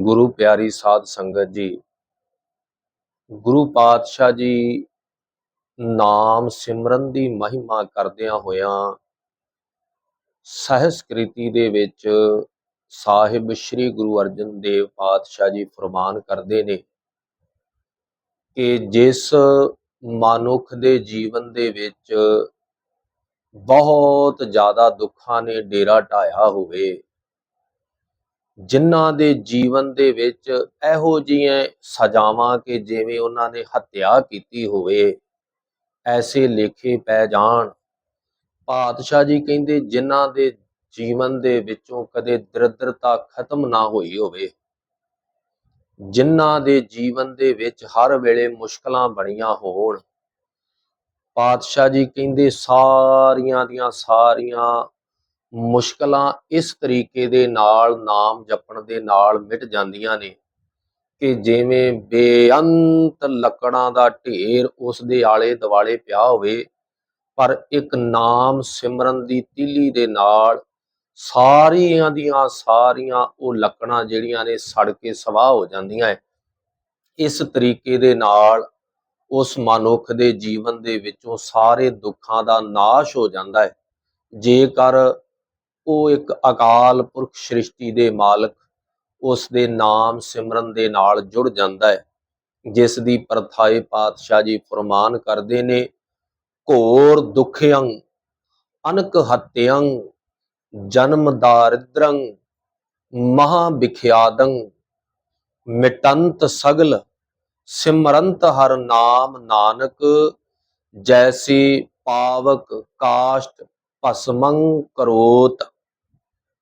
ਗੁਰੂ ਪਿਆਰੀ ਸਾਧ ਸੰਗਤ ਜੀ। ਗੁਰੂ ਪਾਤਸ਼ਾਹ ਜੀ ਨਾਮ ਸਿਮਰਨ ਦੀ ਮਹਿਮਾ ਕਰਦਿਆਂ ਹੋਇਆਂ ਸਹਿਸਕ੍ਰਿਤੀ ਦੇ ਵਿੱਚ ਸਾਹਿਬ ਸ੍ਰੀ ਗੁਰੂ ਅਰਜਨ ਦੇਵ ਪਾਤਸ਼ਾਹ ਜੀ ਫਰਮਾਨ ਕਰਦੇ ਨੇ ਕਿ ਜਿਸ ਮਨੁੱਖ ਦੇ ਜੀਵਨ ਦੇ ਵਿੱਚ ਬਹੁਤ ਜ਼ਿਆਦਾ ਦੁੱਖਾਂ ਨੇ ਡੇਰਾ ਢਾਇਆ ਹੋਵੇ ਜਿਨ੍ਹਾਂ ਦੇ ਜੀਵਨ ਦੇ ਵਿੱਚ ਇਹੋ ਜਿਹੀਆਂ ਸਜ਼ਾਵਾਂ ਕਿ ਜਿਵੇਂ ਉਹਨਾਂ ਨੇ ਹੱਤਿਆ ਕੀਤੀ ਹੋਵੇ, ਐਸੇ ਲੇਖੇ ਪੈ ਜਾਣ। ਪਾਤਸ਼ਾਹ ਜੀ ਕਹਿੰਦੇ, ਜਿਨ੍ਹਾਂ ਦੇ ਜੀਵਨ ਦੇ ਵਿੱਚੋਂ ਕਦੇ ਦਰਿਦਰਤਾ ਖਤਮ ਨਾ ਹੋਈ ਹੋਵੇ, ਜਿਨ੍ਹਾਂ ਦੇ ਜੀਵਨ ਦੇ ਵਿੱਚ ਹਰ ਵੇਲੇ ਮੁਸ਼ਕਲਾਂ ਬਣੀਆਂ ਹੋਣ। ਪਾਤਸ਼ਾਹ ਜੀ ਕਹਿੰਦੇ, ਸਾਰੀਆਂ ਦੀਆਂ ਸਾਰੀਆਂ ਮੁਸ਼ਕਲਾਂ ਇਸ ਤਰੀਕੇ ਦੇ ਨਾਲ, ਨਾਮ ਜਪਣ ਦੇ ਨਾਲ ਮਿਟ ਜਾਂਦੀਆਂ ਨੇ ਕਿ ਜਿਵੇਂ ਬੇਅੰਤ ਲੱਕੜਾਂ ਦਾ ਢੇਰ ਉਸ ਦੇ ਆਲੇ ਦੁਆਲੇ ਪਿਆ ਹੋਵੇ, ਪਰ ਇੱਕ ਨਾਮ ਸਿਮਰਨ ਦੀ ਤੀਲੀ ਦੇ ਨਾਲ ਸਾਰੀਆਂ ਦੀਆਂ ਸਾਰੀਆਂ ਉਹ ਲੱਕੜਾਂ ਜਿਹੜੀਆਂ ਨੇ ਸੜ ਕੇ ਸਵਾਹ ਹੋ ਜਾਂਦੀਆਂ ਹੈ ਇਸ ਤਰੀਕੇ ਦੇ ਨਾਲ ਉਸ ਮਨੁੱਖ ਦੇ ਜੀਵਨ ਦੇ ਵਿੱਚੋਂ ਸਾਰੇ ਦੁੱਖਾਂ ਦਾ ਨਾਸ਼ ਹੋ ਜਾਂਦਾ ਹੈ ਜੇਕਰ ਉਹ ਇੱਕ ਅਕਾਲ ਪੁਰਖ ਸ੍ਰਿਸ਼ਟੀ ਦੇ ਮਾਲਕ, ਉਸ ਦੇ ਨਾਮ ਸਿਮਰਨ ਦੇ ਨਾਲ ਜੁੜ ਜਾਂਦਾ ਹੈ, ਜਿਸ ਦੀ ਪ੍ਰਥਾਏ ਪਾਤਸ਼ਾਹ ਜੀ ਫਰਮਾਨ ਕਰਦੇ ਨੇ, ਘੋਰ ਦੁਖਿਅੰ ਅਨਕ ਹਤਿਅੰ ਜਨਮ ਦਾਰਿਦ੍ਰੰ, ਮਹਾ ਵਿਖਿਆਦੰ ਮਿਟੰਤ ਸਗਲ, ਸਿਮਰੰਤ ਹਰ ਨਾਮ ਨਾਨਕ, ਜੈਸੀ ਪਾਵਕ ਕਾਸ਼ਟ ਭਸਮੰ ਕਰੋਤ।